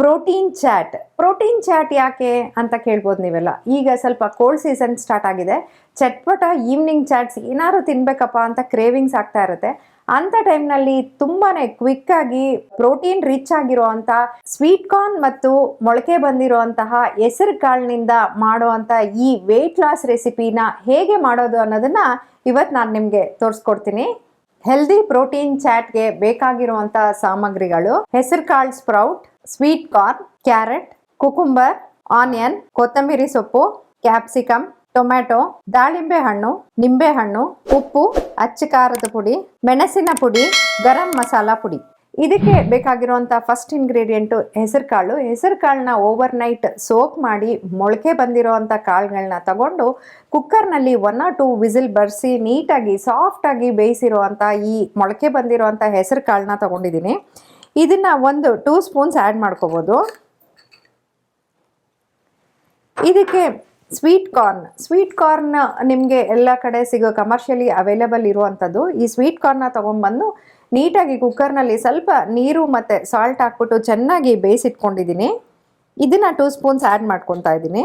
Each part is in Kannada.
Protein chat. ಪ್ರೋಟೀನ್ ಚಾಟ್ ಯಾಕೆ ಅಂತ ಕೇಳ್ಬೋದು ನೀವೆಲ್ಲ. ಈಗ ಸ್ವಲ್ಪ ಕೋಲ್ಡ್ ಸೀಸನ್ ಸ್ಟಾರ್ಟ್ ಆಗಿದೆ. ಚಟ್ಪಟ, ಈವ್ನಿಂಗ್ ಚಾಟ್ಸ್ ಏನಾದ್ರು ತಿನ್ಬೇಕಪ್ಪ ಅಂತ ಕ್ರೇವಿಂಗ್ಸ್ ಆಗ್ತಾ ಇರುತ್ತೆ. ಅಂಥ ಟೈಮ್ನಲ್ಲಿ ತುಂಬಾ ಆಗಿ ಪ್ರೋಟೀನ್ ರಿಚ್ ಆಗಿರುವಂಥ ಸ್ವೀಟ್ ಕಾರ್ನ್ ಮತ್ತು ಮೊಳಕೆ ಬಂದಿರುವಂತಹ ಹೆಸರು ಕಾಳಿನಿಂದ ಮಾಡುವಂಥ ಈ ವೆಯ್ಟ್ ಲಾಸ್ ರೆಸಿಪಿನ ಹೇಗೆ ಮಾಡೋದು ಅನ್ನೋದನ್ನ ಇವತ್ತು ನಾನು ನಿಮಗೆ ತೋರಿಸ್ಕೊಡ್ತೀನಿ. ಹೆಲ್ದಿ ಪ್ರೋಟೀನ್ ಚಾಟ್ಗೆ ಬೇಕಾಗಿರುವಂಥ ಸಾಮಗ್ರಿಗಳು. ಹೆಸರು ಕಾಳು sprout sweet corn, carrot, cucumber, onion, ಕೊತ್ತಂಬರಿ ಸೊಪ್ಪು ಕ್ಯಾಪ್ಸಿಕಮ್ ಟೊಮ್ಯಾಟೊ, ದಾಳಿಂಬೆ ಹಣ್ಣು, ನಿಂಬೆ ಹಣ್ಣು, ಉಪ್ಪು, ಅಚ್ಚ ಖಾರದ ಪುಡಿ, ಮೆಣಸಿನ ಪುಡಿ, ಗರಂ ಮಸಾಲ ಪುಡಿ. ಇದಕ್ಕೆ ಬೇಕಾಗಿರುವಂಥ ಫಸ್ಟ್ ಇಂಗ್ರೀಡಿಯೆಂಟು ಹೆಸರು ಕಾಳು ಹೆಸರು ಕಾಳನ್ನ ಓವರ್ ನೈಟ್ ಸೋಕ್ ಮಾಡಿ ಮೊಳಕೆ ಬಂದಿರೋವಂಥ ಕಾಳುಗಳನ್ನ ತಗೊಂಡು ಕುಕ್ಕರ್ನಲ್ಲಿ ಒನ್ ಆರ್ ಟೂ ವಿಸಿಲ್ ಬರೆಸಿ ನೀಟಾಗಿ ಸಾಫ್ಟಾಗಿ ಬೇಯಿಸಿರುವಂಥ ಈ ಮೊಳಕೆ ಬಂದಿರೋವಂಥ ಹೆಸರು ಕಾಳನ್ನ ತಗೊಂಡಿದ್ದೀನಿ. ಇದನ್ನು ಒಂದು ಟೂ ಸ್ಪೂನ್ಸ್ ಆ್ಯಡ್ ಮಾಡ್ಕೋಬೋದು. ಇದಕ್ಕೆ ಸ್ವೀಟ್ ಕಾರ್ನ್ ಸ್ವೀಟ್ ಕಾರ್ನ್ ನಿಮಗೆ ಎಲ್ಲ ಕಡೆ ಸಿಗೋ ಕಮರ್ಷಿಯಲಿ ಅವೈಲೇಬಲ್ ಇರುವಂಥದ್ದು ಈ ಸ್ವೀಟ್ ಕಾರ್ನ ತೊಗೊಂಬಂದು ನೀಟಾಗಿ ಕುಕ್ಕರ್ನಲ್ಲಿ ಸ್ವಲ್ಪ ನೀರು ಮತ್ತು ಸಾಲ್ಟ್ ಹಾಕ್ಬಿಟ್ಟು ಚೆನ್ನಾಗಿ ಬೇಯಿಸಿಟ್ಕೊಂಡಿದ್ದೀನಿ. ಇದನ್ನು ಟೂ ಸ್ಪೂನ್ಸ್ ಆ್ಯಡ್ ಮಾಡ್ಕೊತಾ ಇದ್ದೀನಿ.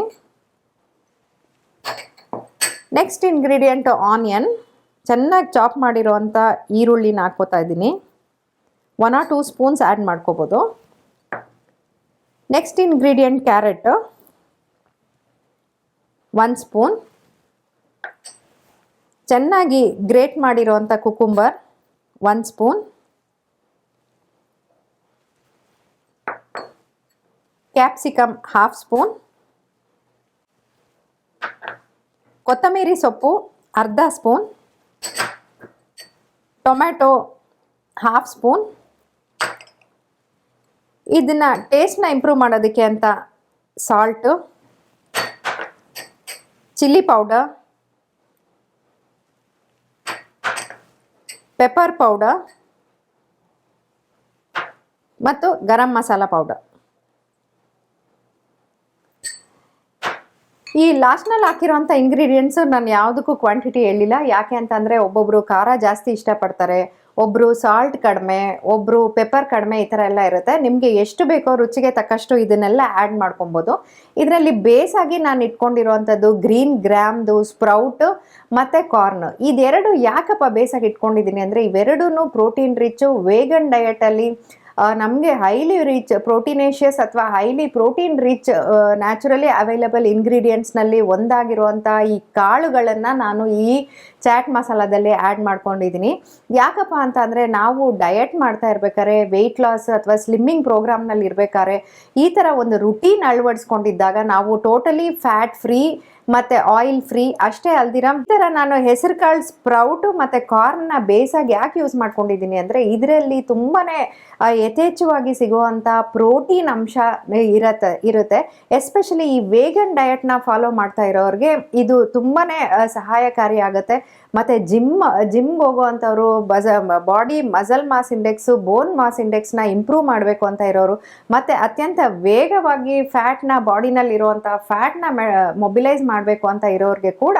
ನೆಕ್ಸ್ಟ್ ಇಂಗ್ರೀಡಿಯೆಂಟು ಆನಿಯನ್ ಚೆನ್ನಾಗಿ ಚಾಪ್ ಮಾಡಿರೋವಂಥ ಈರುಳ್ಳಿನ ಹಾಕ್ಕೋತಾ ಇದ್ದೀನಿ. One or two spoons add ಮಾಡ್ಕೋಬೋದು. Next ingredient carrot one spoon ಚೆನ್ನಾಗಿ grate ಮಾಡಿರೋವಂಥ cucumber one spoon capsicum half spoon ಕೊತ್ತಂಬರಿ ಸೊಪ್ಪು ಅರ್ಧ ಸ್ಪೂನ್ ಟೊಮ್ಯಾಟೊ ಹಾಫ್ ಸ್ಪೂನ್ ಇದನ್ನು ಟೇಸ್ಟ್ನ ಇಂಪ್ರೂವ್ ಮಾಡೋದಕ್ಕೆ ಅಂತ salt chilli powder pepper powder ಮತ್ತು ಗರಂ ಮಸಾಲ ಪೌಡರ್ ಈ ಲಾಸ್ಟ್ನಲ್ಲಿ ಹಾಕಿರೋಂಥ ಇಂಗ್ರೀಡಿಯೆಂಟ್ಸು ನಾನು ಯಾವುದಕ್ಕೂ ಕ್ವಾಂಟಿಟಿ ಹೇಳಿಲ್ಲ. ಯಾಕೆ ಅಂತಂದರೆ ಒಬ್ಬೊಬ್ಬರು ಖಾರ ಜಾಸ್ತಿ ಇಷ್ಟಪಡ್ತಾರೆ. ಒಬ್ಬರು ಸಾಲ್ಟ್ ಕಡಿಮೆ ಒಬ್ಬರು ಪೆಪ್ಪರ್ ಕಡಿಮೆ ಈ ಥರ ಎಲ್ಲ ಇರುತ್ತೆ. ನಿಮಗೆ ಎಷ್ಟು ಬೇಕೋ ರುಚಿಗೆ ತಕ್ಕಷ್ಟು ಇದನ್ನೆಲ್ಲ ಆ್ಯಡ್ ಮಾಡ್ಕೊಬೋದು. ಇದರಲ್ಲಿ ಬೇಸಾಗಿ ನಾನು ಇಟ್ಕೊಂಡಿರುವಂಥದ್ದು ಗ್ರೀನ್ ಗ್ರಾಮ್ದು ಸ್ಪ್ರೌಟ್ ಮತ್ತು ಕಾರ್ನ್ ಇದೆರಡು ಯಾಕಪ್ಪ ಬೇಸಾಗಿ ಇಟ್ಕೊಂಡಿದ್ದೀನಿ ಅಂದರೆ ಇವೆರಡೂ ಪ್ರೋಟೀನ್ ರಿಚ್ಚು ವೇಗನ್ ಡಯಟಲ್ಲಿ ನಮಗೆ ಹೈಲಿ ರಿಚ್ ಪ್ರೋಟೀನೇಷಿಯಸ್ ಅಥವಾ highly protein rich naturally available ಇಂಗ್ರೀಡಿಯೆಂಟ್ಸ್ನಲ್ಲಿ ಒಂದಾಗಿರುವಂಥ ಈ ಕಾಳುಗಳನ್ನು ನಾನು ಈ ಚಾಟ್ ಮಸಾಲದಲ್ಲಿ ಆ್ಯಡ್ ಮಾಡ್ಕೊಂಡಿದ್ದೀನಿ ಯಾಕಪ್ಪ ಅಂತ ಅಂದರೆ ನಾವು ಡಯಟ್ ಮಾಡ್ತಾ ಇರ್ಬೇಕಾದ್ರೆ ವೆಯ್ಟ್ ಲಾಸ್ ಅಥವಾ ಸ್ಲಿಮ್ಮಿಂಗ್ ಪ್ರೋಗ್ರಾಮ್ನಲ್ಲಿ ಇರಬೇಕಾದ್ರೆ ಈ ಥರ ಒಂದು ರುಟೀನ್ ಅಳವಡಿಸ್ಕೊಂಡಿದ್ದಾಗ ನಾವು ಟೋಟಲಿ ಫ್ಯಾಟ್ ಫ್ರೀ ಮತ್ತು ಆಯಿಲ್ ಫ್ರೀ ಅಷ್ಟೇ ಅಲ್ದಿರ. ಥರ ನಾನು ಹೆಸರು ಕಾಳು ಸ್ಪ್ರೌಟು ಮತ್ತು ಕಾರ್ನ್ನ ಬೇಸಾಗಿ ಯಾಕೆ ಯೂಸ್ ಮಾಡ್ಕೊಂಡಿದ್ದೀನಿ ಅಂದರೆ ಇದರಲ್ಲಿ ತುಂಬಾ ಯಥೇಚ್ಛವಾಗಿ ಸಿಗುವಂಥ ಪ್ರೋಟೀನ್ ಅಂಶ ಇರತ್ತೆ, ಇರುತ್ತೆ. ಎಸ್ಪೆಷಲಿ ಈ ವೇಗನ್ ಡಯಟ್ನ ಫಾಲೋ ಮಾಡ್ತಾ ಇರೋರಿಗೆ ಇದು ತುಂಬಾ ಸಹಾಯಕಾರಿ ಆಗುತ್ತೆ. ಮತ್ತು ಜಿಮ್ ಜಿಮ್ಗೆ ಹೋಗುವಂಥವ್ರು ಬಜ body muscle mass index bone mass ಇಂಡೆಕ್ಸ್ನ improve ಮಾಡಬೇಕು ಅಂತ ಇರೋರು. ಮತ್ತು ಅತ್ಯಂತ ವೇಗವಾಗಿ ಫ್ಯಾಟ್ನ ಬಾಡಿನಲ್ಲಿರುವಂಥ ಫ್ಯಾಟ್ನ ಮೊಬಿಲೈಸ್ ಮಾಡಬೇಕು ಅಂತ ಇರೋರಿಗೆ ಕೂಡ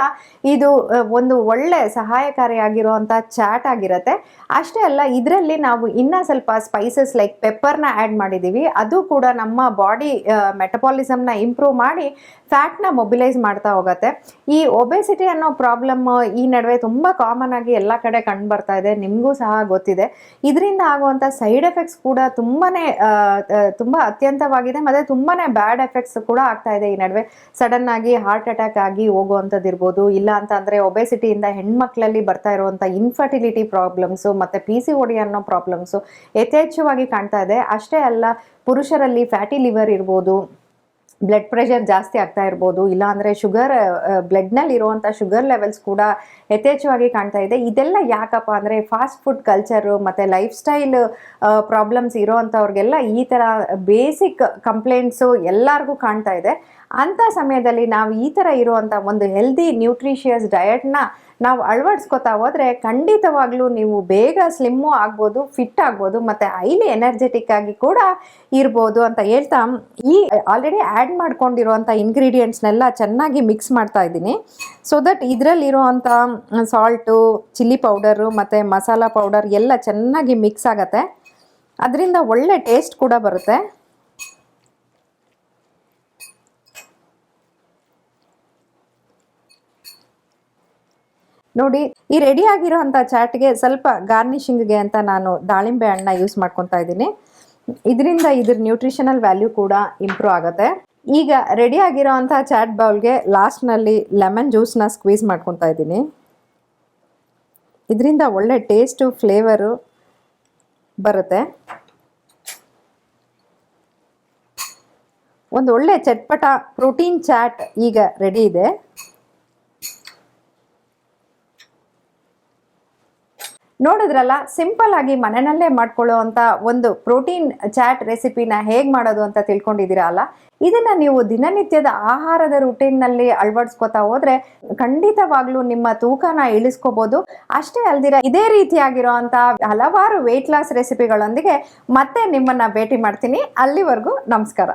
ಇದು ಒಂದು ಒಳ್ಳೆ ಸಹಾಯಕಾರಿಯಾಗಿರುವಂಥ ಚಾಟ್ ಆಗಿರುತ್ತೆ. ಅಷ್ಟೇ ಅಲ್ಲ, ಇದರಲ್ಲಿ ನಾವು ಇನ್ನೂ ಸ್ವಲ್ಪ ಸ್ಪೈಸಸ್ ಲೈಕ್ ಪೆಪ್ಪರ್ನ ಆ್ಯಡ್ ಮಾಡಿದ್ದೀವಿ ಅದು ಕೂಡ ನಮ್ಮ ಬಾಡಿ ಮೆಟಬಾಲಿಸಮ್ನ ಇಂಪ್ರೂವ್ ಮಾಡಿ ಫ್ಯಾಟ್ನ ಮೊಬಿಲೈಸ್ ಮಾಡ್ತಾ ಹೋಗುತ್ತೆ. ಈ ಒಬೆಸಿಟಿ ಅನ್ನೋ ಪ್ರಾಬ್ಲಮ್ ಈ ನಡುವೆ ತುಂಬ ಕಾಮನ್ ಆಗಿ ಎಲ್ಲ ಕಡೆ ಕಂಡು ಬರ್ತಾ ಇದೆ. ನಿಮಗೂ ಸಹ ಗೊತ್ತಿದೆ. ಇದರಿಂದ ಆಗುವಂಥ ಸೈಡ್ ಎಫೆಕ್ಟ್ಸ್ ಕೂಡ ತುಂಬಾ ತುಂಬ ಅತ್ಯಂತವಾಗಿದೆ. ಮತ್ತು ತುಂಬಾ ಬ್ಯಾಡ್ ಎಫೆಕ್ಟ್ಸ್ ಕೂಡ ಆಗ್ತಾ ಇದೆ ಈ ನಡುವೆ. ಸಡನ್ ಆಗಿ ಹಾರ್ಟ್ ಅಟ್ಯಾಕ್ ಆಗಿ ಹೋಗುವಂಥದ್ದು ಇರ್ಬೋದು, ಇಲ್ಲ ಅಂತ ಅಂದರೆ ಒಬೆಸಿಟಿಯಿಂದ ಹೆಣ್ಮಕ್ಳಲ್ಲಿ ಬರ್ತಾ ಇರುವಂಥ ಇನ್ಫರ್ಟಿಲಿಟಿ ಪ್ರಾಬ್ಲಮ್ಸು ಮತ್ತು ಪಿ ಸಿ ಒಡಿ ಅನ್ನೋ ಪ್ರಾಬ್ಲಮ್ಸು ಯಥೇಚ್ಛವಾಗಿ ಕಾಣ್ತಾ ಇದೆ. ಅಷ್ಟೇ ಅಲ್ಲ, ಪುರುಷರಲ್ಲಿ ಫ್ಯಾಟಿ ಲಿವರ್ ಇರ್ಬೋದು ಬ್ಲಡ್ ಪ್ರೆಷರ್ ಜಾಸ್ತಿ ಆಗ್ತಾ ಇರ್ಬೋದು ಇಲ್ಲಾಂದರೆ ಶುಗರ್ ಬ್ಲಡ್ನಲ್ಲಿ ಇರುವಂಥ ಶುಗರ್ ಲೆವೆಲ್ಸ್ ಕೂಡ ಯಥೇಚ್ಛವಾಗಿ ಕಾಣ್ತಾ ಇದೆ. ಇದೆಲ್ಲ ಯಾಕಪ್ಪ ಅಂದರೆ ಫಾಸ್ಟ್ ಫುಡ್ ಕಲ್ಚರು ಮತ್ತು ಲೈಫ್ ಸ್ಟೈಲ್ ಪ್ರಾಬ್ಲಮ್ಸ್ ಇರೋವಂಥವ್ರಿಗೆಲ್ಲ ಈ ಥರ ಬೇಸಿಕ್ ಕಂಪ್ಲೇಂಟ್ಸು ಎಲ್ಲರಿಗೂ ಕಾಣ್ತಾ ಇದೆ. ಅಂಥ ಸಮಯದಲ್ಲಿ ನಾವು ಈ ಥರ ಇರುವಂಥ ಒಂದು ಹೆಲ್ದಿ ನ್ಯೂಟ್ರಿಷಿಯಸ್ ಡಯಟ್ನ ನಾವು ಅಳವಡಿಸ್ಕೊತಾ ಹೋದರೆ ಖಂಡಿತವಾಗ್ಲೂ ನೀವು ಬೇಗ ಸ್ಲಿಮ್ಮು ಆಗ್ಬೋದು ಫಿಟ್ ಆಗ್ಬೋದು, ಮತ್ತು ಹೈಲಿ ಎನರ್ಜೆಟಿಕ್ ಆಗಿ ಕೂಡ ಇರ್ಬೋದು ಅಂತ ಹೇಳ್ತಾ ಈ ಆಲ್ರೆಡಿ ಆ್ಯಡ್ ಮಾಡ್ಕೊಂಡಿರುವಂಥ ಇಂಗ್ರೀಡಿಯೆಂಟ್ಸ್ನೆಲ್ಲ ಚೆನ್ನಾಗಿ ಮಿಕ್ಸ್ ಮಾಡ್ತಾ ಇದ್ದೀನಿ. ಸೊ ದಟ್ ಇದರಲ್ಲಿರುವಂಥ ಸಾಲ್ಟು ಚಿಲ್ಲಿ ಪೌಡರು ಮತ್ತು ಮಸಾಲ ಪೌಡರ್ ಎಲ್ಲ ಚೆನ್ನಾಗಿ ಮಿಕ್ಸ್ ಆಗುತ್ತೆ. ಅದರಿಂದ ಒಳ್ಳೆ ಟೇಸ್ಟ್ ಕೂಡ ಬರುತ್ತೆ. ನೋಡಿ, ಈ ರೆಡಿ ಆಗಿರೋಂಥ ಚಾಟ್ಗೆ ಸ್ವಲ್ಪ ಗಾರ್ನಿಷಿಂಗ್ಗೆ ಅಂತ ನಾನು ದಾಳಿಂಬೆ ಹಣ್ಣ ಯೂಸ್ ಮಾಡ್ಕೊತಾ ಇದ್ದೀನಿ. ಇದರಿಂದ ಇದ್ರ ನ್ಯೂಟ್ರಿಷನಲ್ ವ್ಯಾಲ್ಯೂ ಕೂಡ ಇಂಪ್ರೂವ್ ಆಗುತ್ತೆ. ಈಗ ರೆಡಿ ಆಗಿರೋಂಥ ಚಾಟ್ ಬೌಲ್ಗೆ ಲಾಸ್ಟ್ನಲ್ಲಿ ಲೆಮನ್ನ ಸ್ಕ್ವೀಸ್ ಮಾಡ್ಕೊತಾ ಇದ್ದೀನಿ. ಇದರಿಂದ ಒಳ್ಳೆ ಟೇಸ್ಟು ಫ್ಲೇವರು ಬರುತ್ತೆ. ಒಂದು ಒಳ್ಳೆ ಚಟ್ಪಟ ಪ್ರೋಟೀನ್ ಚಾಟ್ ಈಗ ರೆಡಿ ಇದೆ. ನೋಡಿದ್ರಲ್ಲ, ಸಿಂಪಲ್ ಆಗಿ ಮನೆಯಲ್ಲೇ ಮಾಡ್ಕೊಳ್ಳೋ ಅಂತ ಒಂದು ಪ್ರೋಟೀನ್ ಚಾಟ್ ರೆಸಿಪಿನ ಹೇಗೆ ಮಾಡೋದು ಅಂತ ತಿಳ್ಕೊಂಡಿದ್ದೀರಾ ಅಲ್ಲ? ಇದನ್ನ ನೀವು ದಿನನಿತ್ಯದ ಆಹಾರದ ರುಟೀನ್ನಲ್ಲಿ ಅಳವಡಿಸ್ಕೊತಾ ಹೋದ್ರೆ ಖಂಡಿತವಾಗ್ಲೂ ನಿಮ್ಮ ತೂಕನ ಇಳಿಸ್ಕೋಬಹುದು ಅಷ್ಟೇ ಅಲ್ದಿರ ಇದೇ ರೀತಿಯಾಗಿರೋ ಅಂತ ಹಲವಾರು ವೆಯ್ಟ್ ಲಾಸ್ ರೆಸಿಪಿಗಳೊಂದಿಗೆ ಮತ್ತೆ ನಿಮ್ಮನ್ನ ಭೇಟಿ ಮಾಡ್ತೀನಿ. ಅಲ್ಲಿವರೆಗೂ ನಮಸ್ಕಾರ.